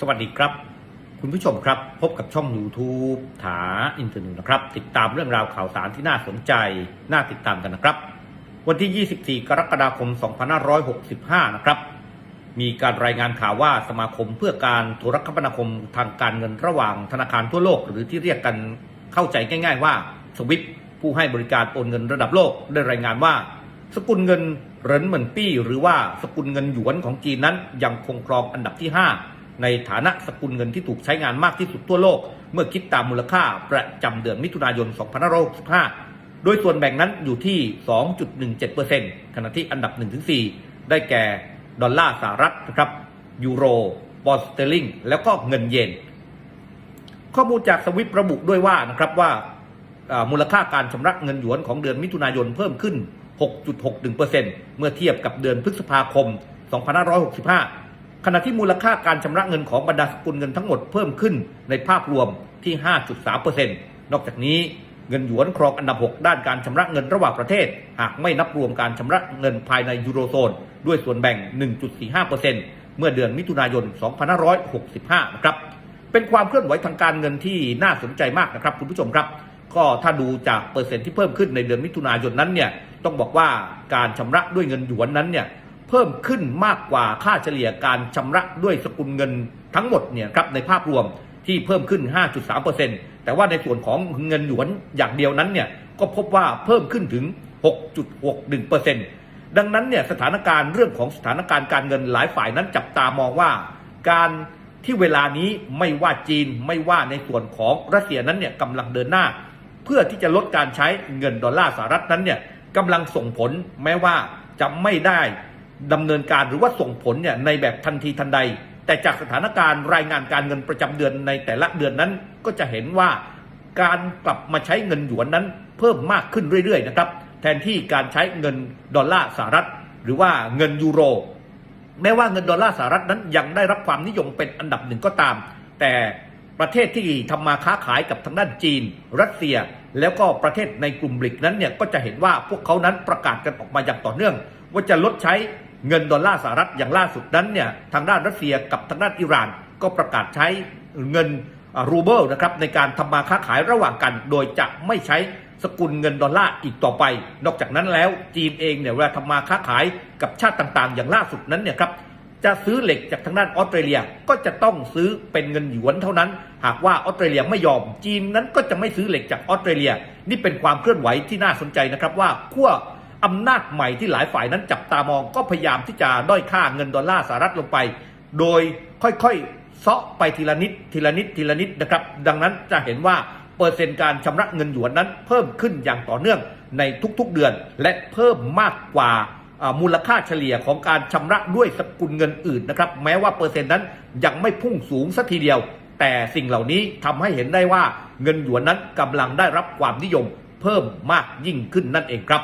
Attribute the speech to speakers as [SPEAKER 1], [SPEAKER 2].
[SPEAKER 1] สวัสดีครับ คุณผู้ชมครับ พบกับช่อง YouTube ถาอินเทอร์เน็ตนะครับ ติดตามเรื่องราวข่าวสารที่น่าสนใจ น่าติดตามกันนะครับ วันที่ 24 กรกฎาคม 2565 นะครับ มีการรายงานข่าวว่าสมาคมเพื่อการโทรคมนาคมทางการเงินระหว่างธนาคารทั่วโลก หรือที่เรียกกันเข้าใจง่าย ๆ ว่าสวิฟผู้ให้บริการโอนเงินระดับโลกได้รายงานว่า สกุลเงินเหรินเหมินปี้ หรือว่าสกุลเงินหยวนของจีนนั้นยังคงครองอันดับที่ 5 ในฐานะสกุลเงินที่ถูกใช้งานมากที่สุดทั่วโลก เมื่อคิดตามมูลค่าประจำเดือนมิถุนายน 2565 โดยส่วนแบ่งนั้นอยู่ที่ 2.17%ขณะที่อันดับ 1-4 ได้แก่ดอลลาร์สหรัฐนะครับยูโรปอนด์สเตอร์ลิงแล้วก็เงินเยน ข้อมูลจากสวิประบุด้วยว่านะครับว่ามูลค่าการชำระเงินหยวนของเดือนมิถุนายนเพิ่มขึ้น 6.61%เมื่อเทียบกับเดือนพฤษภาคม 2565 ขณะที่มูลค่าการชำระเงินของบรรดาสกุลเงินทั้งหมดเพิ่มขึ้นในภาพรวมที่ 5.3%นอกจากนี้เงินหยวนครองอันดับ 6 ด้านการชำระเงินระหว่างประเทศ หากไม่นับรวมการชำระเงินภายในยูโรโซน ด้วยส่วนแบ่ง 1.45%เมื่อเดือนมิถุนายน 2565 นะครับ เป็นความเคลื่อนไหวทางการเงินที่น่าสนใจมากนะครับคุณผู้ชมครับ ก็ถ้าดูจากเปอร์เซ็นต์ที่เพิ่มขึ้นในเดือนมิถุนายนนั้นเนี่ย ต้องบอกว่าการชำระด้วยเงินหยวนนั้นเนี่ย เพิ่มขึ้นมากกว่าค่าเฉลี่ยการชำระด้วยสกุลเงินทั้งหมดเนี่ยครับในภาพรวมที่เพิ่มขึ้น 5.3%แต่ว่าในส่วนของเงินหยวนอย่างเดียวนั้นเนี่ยก็พบว่าเพิ่มขึ้นถึง 6.61%ดังนั้นเนี่ยสถานการณ์เรื่องของสถานการณ์การเงินหลายฝ่ายนั้นจับตามองว่า การที่เวลานี้ไม่ว่าจีนไม่ว่าในส่วนของรัสเซียนั้นเนี่ยกำลังเดินหน้า เพื่อที่จะลดการใช้เงินดอลลาร์สหรัฐนั้นเนี่ยกำลังส่งผลแม้ว่าจะไม่ได้ ดำเนินการหรือว่าส่งผลเนี่ยในแบบทันทีทันใด แต่จากสถานการณ์รายงานการเงินประจำเดือนในแต่ละเดือนนั้น ก็จะเห็นว่าการกลับมาใช้เงินหยวนนั้นเพิ่มมากขึ้นเรื่อยๆนะครับแทนที่การใช้เงินดอลลาร์สหรัฐ หรือว่าเงินยูโร แม้ว่าเงินดอลลาร์สหรัฐนั้นยังได้รับความนิยมเป็นอันดับหนึ่งก็ตาม แต่ประเทศที่ทำมาค้าขายกับทางด้านจีน รัสเซีย แล้วก็ประเทศในกลุ่มบริกนั้นเนี่ยก็จะเห็นว่าพวกเขานั้นประกาศกันออกมาอย่างต่อเนื่อง ว่าจะลดใช้ เงินดอลลาร์สหรัฐอย่างล่าสุดนั้นเนี่ยทางด้านรัสเซียกับทางด้านอิหร่าน ก็ประกาศใช้เงินรูเบิลนะครับในการทำมาค้าขายระหว่างกัน โดยจะไม่ใช้สกุลเงินดอลลาร์อีกต่อไป นอกจากนั้นแล้วจีนเองเนี่ยเวลาทำมาค้าขายกับชาติต่างๆ อย่างล่าสุดนั้นเนี่ยครับจะซื้อเหล็กจากทางด้านออสเตรเลียก็จะต้องซื้อเป็นเงินหยวนเท่านั้น หากว่าออสเตรเลียไม่ยอมจีนนั้นก็จะไม่ซื้อเหล็กจากออสเตรเลีย นี่เป็นความเคลื่อนไหวที่น่าสนใจนะครับว่าขั้ว อำนาจใหม่ที่หลายฝ่ายนั้นจับตามองก็พยายามที่จะด้อยค่าเงินดอลลาร์สหรัฐลงไป โดยค่อยๆเซาะไปทีละนิดทีละนิดทีละนิดนะครับ ดังนั้นจะเห็นว่าเปอร์เซ็นต์การชำระเงินหยวนนั้นเพิ่มขึ้นอย่างต่อเนื่องในทุกๆเดือน และเพิ่มมากกว่าอ่ามูลค่าเฉลี่ยของการชำระด้วยสกุลเงินอื่นนะครับแม้ว่าเปอร์เซ็นต์นั้นยังไม่พุ่งสูงสัทีเดียว แต่สิ่งเหล่านี้ทำให้เห็นได้ว่าเงินหยวนนั้นกำลังได้รับความนิยมเพิ่มมากยิ่งขึ้นนั่นเองครับ